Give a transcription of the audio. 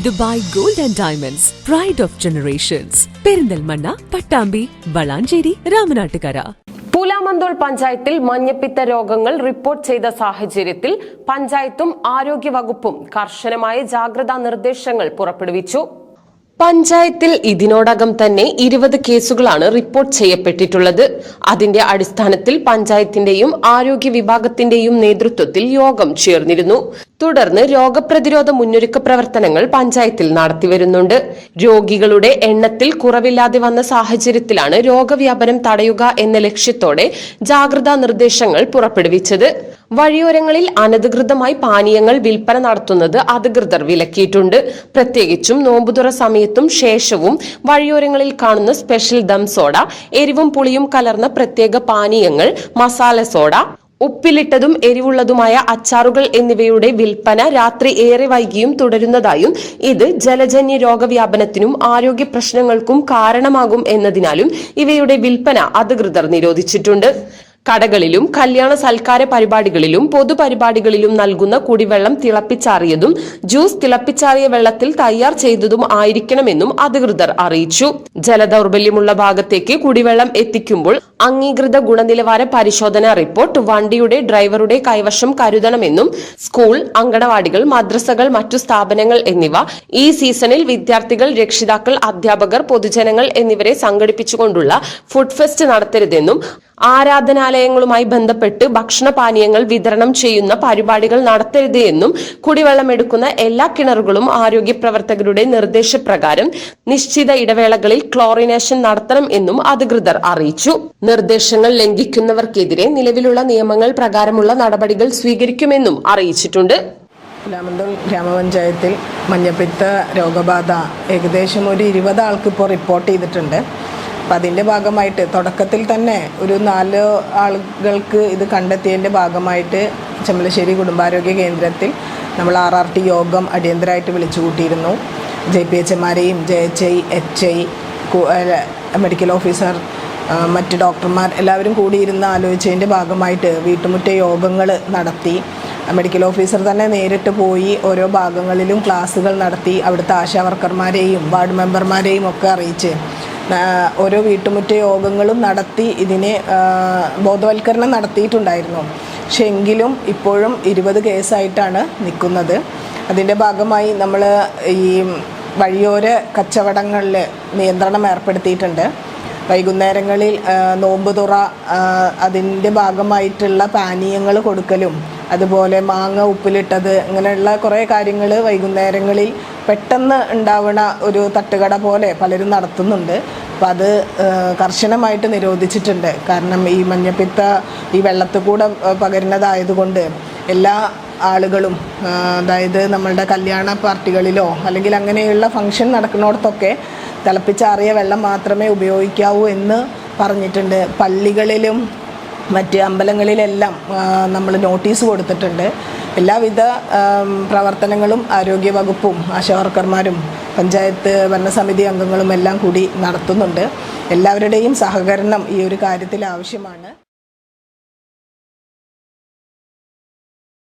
Dubai gold and diamonds pride of generations Perinthalmanna Pattambi Valanchery Ramanattukara. Poolamanthole പഞ്ചായത്തിൽ മഞ്ഞപ്പിത്ത രോഗങ്ങൾ report ചെയ്ത സാഹചര്യത്തിൽ പഞ്ചായത്തും ആരോഗ്യവകുപ്പും കർശനമായ ജാഗ്രതാ നിർദ്ദേശങ്ങൾ പുറപ്പെടുവിച്ചു. പഞ്ചായത്തിൽ ഇതിനോടകം തന്നെ ഇരുപത് കേസുകളാണ് റിപ്പോർട്ട് ചെയ്യപ്പെട്ടിട്ടുള്ളത്. അതിന്റെ അടിസ്ഥാനത്തിൽ പഞ്ചായത്തിന്റെയും ആരോഗ്യ വിഭാഗത്തിന്റെയും നേതൃത്വത്തിൽ യോഗം ചേർന്നിരുന്നു. തുടർന്ന് രോഗപ്രതിരോധ മുന്നൊരുക്ക പ്രവർത്തനങ്ങൾ പഞ്ചായത്തിൽ നടത്തിവരുന്നുണ്ട് രോഗികളുടെ എണ്ണത്തിൽ കുറവില്ലാതെ വന്ന സാഹചര്യത്തിലാണ് രോഗവ്യാപനം തടയുക എന്ന ലക്ഷ്യത്തോടെ ജാഗ്രതാ നിർദ്ദേശങ്ങൾ പുറപ്പെടുവിച്ചത്. വഴിയോരങ്ങളിൽ അനധികൃതമായി പാനീയങ്ങൾ വിൽപ്പന നടത്തുന്നത് അധികൃതർ വിലക്കിയിട്ടുണ്ട്. പ്രത്യേകിച്ചും നോമ്പുതുറ സമയത്തും ശേഷവും വഴിയോരങ്ങളിൽ കാണുന്ന സ്പെഷ്യൽ ദം സോഡ എരിവും പുളിയും കലർന്ന പ്രത്യേക പാനീയങ്ങൾ മസാല സോഡ ഉപ്പിലിട്ടതും എരിവുള്ളതുമായ അച്ചാറുകൾ എന്നിവയുടെ വിൽപ്പന രാത്രി ഏറെ വൈകിയും തുടരുന്നതായും ഇത് ജലജന്യ രോഗവ്യാപനത്തിനും ആരോഗ്യ പ്രശ്നങ്ങൾക്കും കാരണമാകും എന്നതിനാലും ഇവയുടെ വിൽപ്പന അധികൃതർ നിരോധിച്ചിട്ടുണ്ട്. കടകളിലും കല്യാണ സൽക്കാര പരിപാടികളിലും പൊതുപരിപാടികളിലും നൽകുന്ന കുടിവെള്ളം തിളപ്പിച്ചാറിയതും ജ്യൂസ് തിളപ്പിച്ചാറിയ വെള്ളത്തിൽ തയ്യാർ ചെയ്തതും ആയിരിക്കണമെന്നും അധികൃതർ അറിയിച്ചു. ജലദൗർബല്യമുള്ള ഭാഗത്തേക്ക് കുടിവെള്ളം എത്തിക്കുമ്പോൾ അംഗീകൃത ഗുണനിലവാര പരിശോധന റിപ്പോർട്ട് വണ്ടിയുടെ ഡ്രൈവറുടെ കൈവശം കരുതണമെന്നും സ്കൂൾ അങ്കണവാടികൾ മദ്രസകൾ മറ്റു സ്ഥാപനങ്ങൾ എന്നിവ ഈ സീസണിൽ വിദ്യാർത്ഥികൾ രക്ഷിതാക്കൾ അധ്യാപകർ പൊതുജനങ്ങൾ എന്നിവരെ സംഘടിപ്പിച്ചുകൊണ്ടുള്ള ഫുഡ് ഫെസ്റ്റ് നടത്തരുതെന്നും ആരാധനാലയങ്ങളുമായി ബന്ധപ്പെട്ട് ഭക്ഷണപാനീയങ്ങൾ വിതരണം ചെയ്യുന്ന പരിപാടികൾ നടത്തരുത് എന്നും കുടിവെള്ളം എടുക്കുന്ന എല്ലാ കിണറുകളും ആരോഗ്യ പ്രവർത്തകരുടെ നിർദ്ദേശപ്രകാരം നിശ്ചിത ഇടവേളകളിൽ ക്ലോറിനേഷൻ നടത്തണം എന്നും അധികൃതർ അറിയിച്ചു. നിർദ്ദേശങ്ങൾ ലംഘിക്കുന്നവർക്കെതിരെ നിലവിലുള്ള നിയമങ്ങൾ പ്രകാരമുള്ള നടപടികൾ സ്വീകരിക്കുമെന്നും അറിയിച്ചിട്ടുണ്ട്. പുലാമന്തോൾ ഗ്രാമപഞ്ചായത്തിൽ മഞ്ഞപ്പിത്ത രോഗബാധ ഏകദേശം ഒരു ഇരുപത് ആൾക്കിപ്പോൾ റിപ്പോർട്ട് ചെയ്തിട്ടുണ്ട്. അപ്പം അതിന്റെ ഭാഗമായിട്ട് തുടക്കത്തിൽ തന്നെ ഒരു നാല് ആളുകൾക്ക് ഇത് കണ്ടെത്തിയതിന്റെ ഭാഗമായിട്ട് ചെമ്മലശ്ശേരി കുടുംബാരോഗ്യ കേന്ദ്രത്തിൽ നമ്മൾ ആർ ആർ ടി യോഗം അടിയന്തരമായിട്ട് വിളിച്ചു കൂട്ടിയിരുന്നു J P H എമാരെയും J H I H I medical officer മറ്റ് ഡോക്ടർമാർ എല്ലാവരും കൂടിയിരുന്ന് ആലോചിച്ചതിന്റെ ഭാഗമായിട്ട് വീട്ടുമുറ്റ യോഗങ്ങൾ നടത്തി. മെഡിക്കൽ ഓഫീസർ തന്നെ നേരിട്ട് പോയി ഓരോ ഭാഗങ്ങളിലും ക്ലാസ്സുകൾ നടത്തി അവിടുത്തെ ആശാ വർക്കർമാരെയും വാർഡ് മെമ്പർമാരെയും ഒക്കെ അറിയിച്ച് ഓരോ വീട്ടുമുറ്റ യോഗങ്ങളും നടത്തി ഇതിനെ ബോധവൽക്കരണം നടത്തിയിട്ടുണ്ടായിരുന്നു. പക്ഷെ എങ്കിലും ഇപ്പോഴും ഇരുപത് കേസായിട്ടാണ് നിൽക്കുന്നത്. അതിന്റെ ഭാഗമായി നമ്മൾ ഈ വഴിയോര കച്ചവടങ്ങളിൽ നിയന്ത്രണം ഏർപ്പെടുത്തിയിട്ടുണ്ട്. വൈകുന്നേരങ്ങളിൽ നോമ്പ് തുറ അതിന്റെ ഭാഗമായിട്ടുള്ള പാനീയങ്ങൾ കൊടുക്കലും അതുപോലെ മാങ്ങ ഉപ്പിലിട്ടത് ഇങ്ങനെയുള്ള കുറേ കാര്യങ്ങൾ വൈകുന്നേരങ്ങളിൽ പെട്ടെന്ന് ഉണ്ടാവണ ഒരു തട്ടുകട പോലെ പലരും നടത്തുന്നുണ്ട്. അപ്പം അത് കർശനമായിട്ട് നിരോധിച്ചിട്ടുണ്ട്. കാരണം ഈ മഞ്ഞപ്പിത്ത ഈ വെള്ളത്തിൽ കൂടെ പകരുന്നതായതുകൊണ്ട് എല്ലാ ആളുകളും അതായത് നമ്മളുടെ കല്യാണ പാർട്ടികളിലോ അല്ലെങ്കിൽ അങ്ങനെയുള്ള ഫംഗ്ഷൻ നടക്കുന്നിടത്തൊക്കെ തിളപ്പിച്ചാറിയ വെള്ളം മാത്രമേ ഉപയോഗിക്കാവൂ എന്ന് പറഞ്ഞിട്ടുണ്ട്. പള്ളികളിലും മറ്റ് അമ്പലങ്ങളിലെല്ലാം നമ്മൾ നോട്ടീസ് കൊടുത്തിട്ടുണ്ട്. എല്ലാവിധ പ്രവർത്തനങ്ങളും ആരോഗ്യവകുപ്പും ആശാവർക്കർമാരും പഞ്ചായത്ത് ഭരണസമിതി അംഗങ്ങളും എല്ലാം കൂടി നടത്തുന്നുണ്ട്. എല്ലാവരുടെയും സഹകരണം ഈ ഒരു കാര്യത്തിൽ ആവശ്യമാണ്.